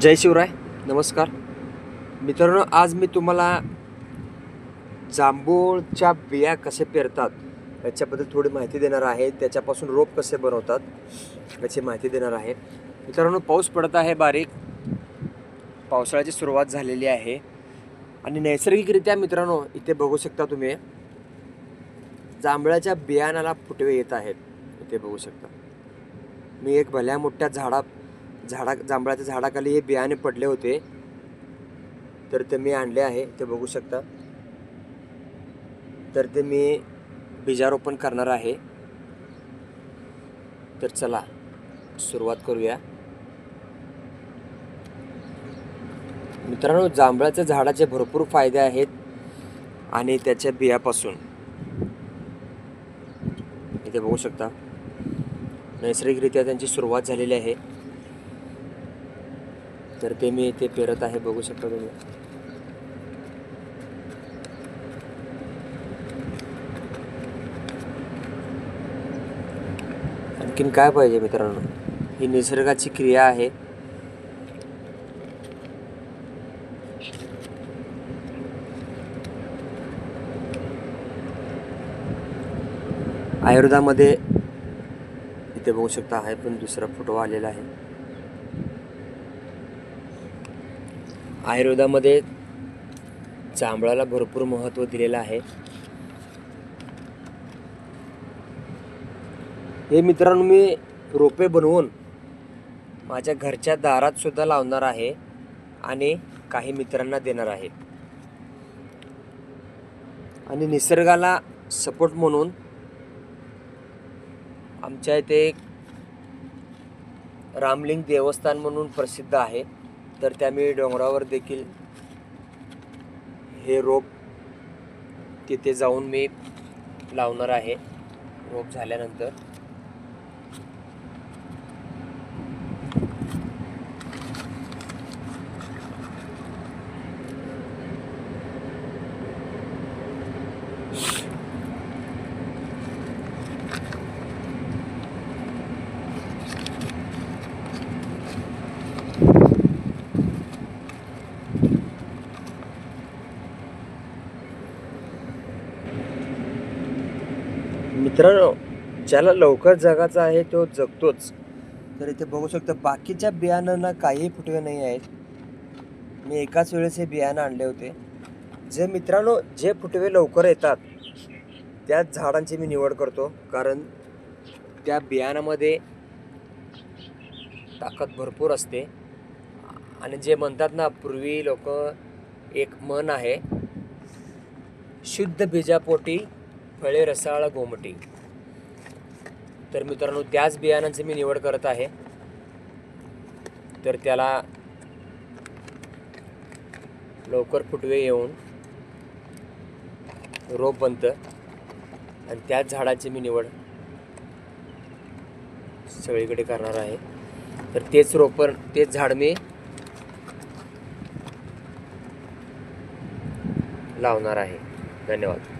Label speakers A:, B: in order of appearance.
A: जय शिवराय नमस्कार. मित्रांनो आज मी तुम्हाला जांभूळच्या बिया कसे पेरतात याच्याबद्दल थोडी माहिती देणार आहे. त्याच्यापासून रोप कसे बनवतात याची माहिती देणार आहे. मित्रांनो पाऊस पडत आहे बारीक. पावसाळ्याची सुरुवात झालेली आहे. आणि नैसर्गिकरित्या मित्रांनो इथे बघू शकता तुम्ही जांभळाच्या बियाणाला फुटवे येत आहेत. इथे बघू शकता. मी एक भल्या मोठ्या झाडा झाडा जांभळाच्या झाडाखाली हे बियाणे पडले होते. तर ते मी आणले आहे ते बघू शकता. तर ते मी बीजारोपण करणार आहे. तर चला सुरुवात करूया. मित्रांनो जांभळाच्या झाडाचे भरपूर फायदे आहेत आणि त्याच्या बियापासून. इथे बघू शकता. नैसर्गिकरित्या त्यांची सुरुवात झालेली आहे. तर ते मी इथे पेरत आहे बघू शकता तुम्ही. आणखीन काय पाहिजे मित्रांनो? ही निसर्गाची क्रिया आहे. आयुर्वेदामध्ये इथे बघू शकता आहे पण दुसरा फोटो आलेला आहे. आयुर्वेदामध्ये जांभळाला भरपूर महत्त्व दिलेलं आहे. हे मित्रांनो मी रोपे बनवून माझ्या घरच्या दारातसुद्धा लावणार आहे आणि काही मित्रांना देणार आहे. आणि निसर्गाला सपोर्ट म्हणून आमच्या इथे एक रामलिंग देवस्थान म्हणून प्रसिद्ध आहे. तर त्या मी डोंगरावर देखील हे रोप तिथे जाऊन मी लावणार आहे. रोप झाल्यानंतर. मित्रांनो ज्याला लवकर जगाचा आहे तो जगतोच. तर इथे बघू शकतो बाकीच्या बियाणांना काही फुटवे नाही आहेत. मी एकाच वेळेस हे बियाणं आणले होते. जे मित्रांनो जे फुटवे लवकर येतात त्याच झाडांची मी निवड करतो. कारण त्या बियाणामध्ये ताकद भरपूर असते. आणि जे म्हणतात ना पूर्वी लोक एक मन आहे. शुद्ध बीजापोटी फळे रसाळ गोमटी. तर मित्रांनो त्याच बियाणांची मी निवड करत आहे. तर त्याला लवकर फुटवे येऊन रोप बनतं. आणि त्याच झाडाची मी निवड सगळीकडे करणार आहे. तर तेच रोपण तेच झाड मी लावणार आहे. धन्यवाद.